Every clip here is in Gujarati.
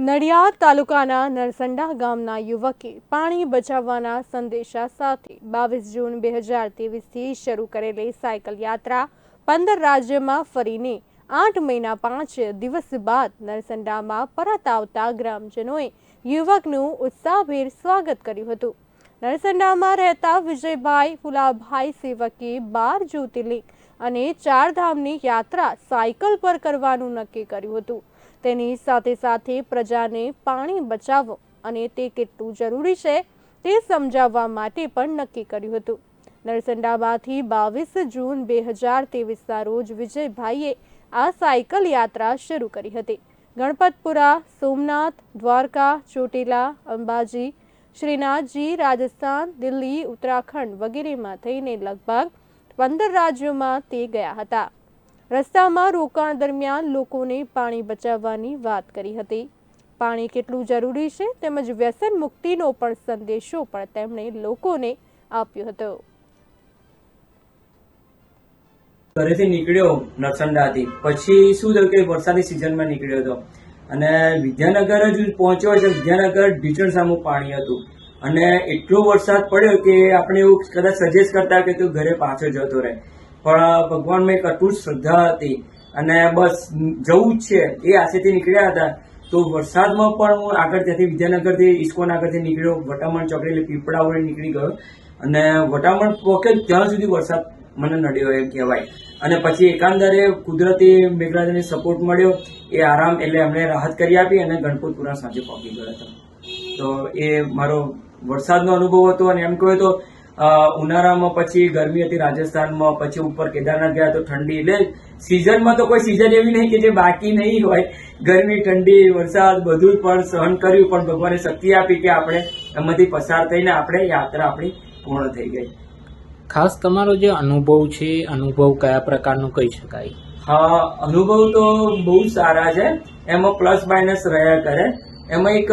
નડિયાદ તાલુકાના નરસંડા ગામના યુવકે પાણી બચાવવાના સંદેશા સાથે બાવીસ જૂન બે હજાર ત્રેવીસથી શરૂ કરેલી સાયકલ યાત્રા પંદર રાજ્યમાં ફરીને આઠ મહિના પાંચ દિવસ બાદ નરસંડામાં પરત આવતા ગ્રામજનોએ યુવકનું ઉત્સાહભેર સ્વાગત કર્યું હતું. નરસંડામાં રહેતા વિજયભાઈ ફુલાભાઈ સેવકે બાર જ્યોતિર્લિંગ અને ચારધામની યાત્રા સાયકલ પર કરવાનું નક્કી કર્યું હતું. તેની સાથે સાથે પ્રજાને પાણી બચાવો અને તે કેટલું જરૂરી છે તે સમજાવવા માટે પણ નક્કી કર્યું હતું. નરસંડામાંથી બાવીસ જૂન બે હજાર ત્રેવીસના રોજ વિજયભાઈએ આ સાયકલ યાત્રા શરૂ કરી હતી. ગણપતપુરા, સોમનાથ, દ્વારકા, ચોટીલા, અંબાજી, શ્રીનાથજી, રાજસ્થાન, દિલ્હી, ઉત્તરાખંડ વગેરેમાં થઈને લગભગ પંદર રાજ્યોમાં તે ગયા હતા. રસ્તામાં રોકાણ દરમિયાન લોકોને પાણી બચાવવાની વાત કરી હતી. પાણી કેટલું જરૂરી છે તેમજ વ્યસન મુક્તિનો પણ સંદેશો પણ તેમણે લોકોને આપ્યો હતો. ઘરેથી નીકળ્યો નરસંડાથી. પછી શું થયું કે વરસાદની સિઝનમાં નીકળ્યો હતો. અને વિદ્યાનગર જ પહોંચ્યો છે. વિદ્યાનગર ઢીચણ સામું પાણી હતું. અને એટલો વરસાદ પડ્યો કે આપણે એવું કદાચ સજેસ્ટ કરતા કે તું ઘરે પાછો જતો રહે. પણ ભગવાનમાં એક અટૂટ શ્રદ્ધા હતી. અને બસ જવું જ છે. એ આશેથી નીકળ્યા હતા. તો વરસાદમાં પણ હું આગળ ત્યાંથી વિદ્યાનગરથી ઇસ્કોન આગળથી નીકળ્યો. વટામણ ચોકડી એટલે પીપળા વડે નીકળી ગયો. અને વટામણ પોકે ત્યાં સુધી વરસાદ મને નડ્યો એમ કહેવાય. અને પછી એકાંદરે કુદરતી મેઘરાજાને સપોર્ટ મળ્યો. એ આરામ એટલે એમણે રાહત કરી આપી અને ગણપતપુરા સાંજે પહોંચી ગયો હતો. તો એ મારો વરસાદનો અનુભવ હતો અને એમ કહ્યું તો ઉનાળામાં પછી ગરમી હતી રાજસ્થાનમાં પછી ઉપર કેદારનાથ ગયા તો ઠંડી. એટલે સિઝનમાં તો કોઈ સિઝન એવી નહીં કે જે બાકી નહીં હોય. ગરમી ઠંડી વરસાદ બધું જ પણ સહન કર્યું પણ ભગવાને શક્તિ આપી કે આપણે એમાંથી પસાર થઈને આપણે યાત્રા આપણી પૂર્ણ થઈ ગઈ. ખાસ તમારો જે અનુભવ છે અનુભવ કયા પ્રકારનો કહી શકાય? હા અનુભવ તો બહુ સારા છે. એમાં પ્લસ માઇનસ રહ્યા કરે. એમાં એક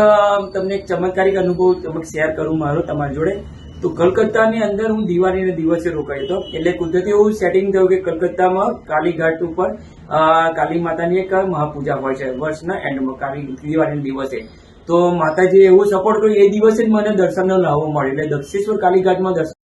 તમને એક ચમત્કારિક અનુભવ તમને શેર કરું મારો તમારી જોડે. તો કલકત્તાની અંદર હું દિવાળીને દિવસે રોકાયો હતો. એટલે કુદરતી એવું સેટિંગ થયું કે કલકત્તામાં કાલીઘાટ ઉપર કાલી માતાની એક મહાપૂજા હોય છે, વર્ષના એન્ડમાં કાલી દિવાળીના દિવસે. તો માતાજીએ એવું સપોર્ટ કર્યું, એ દિવસે જ મને દર્શનનો લાવો મળ્યો. એટલે દક્ષેશ્વર કાલીઘાટમાં દર્શન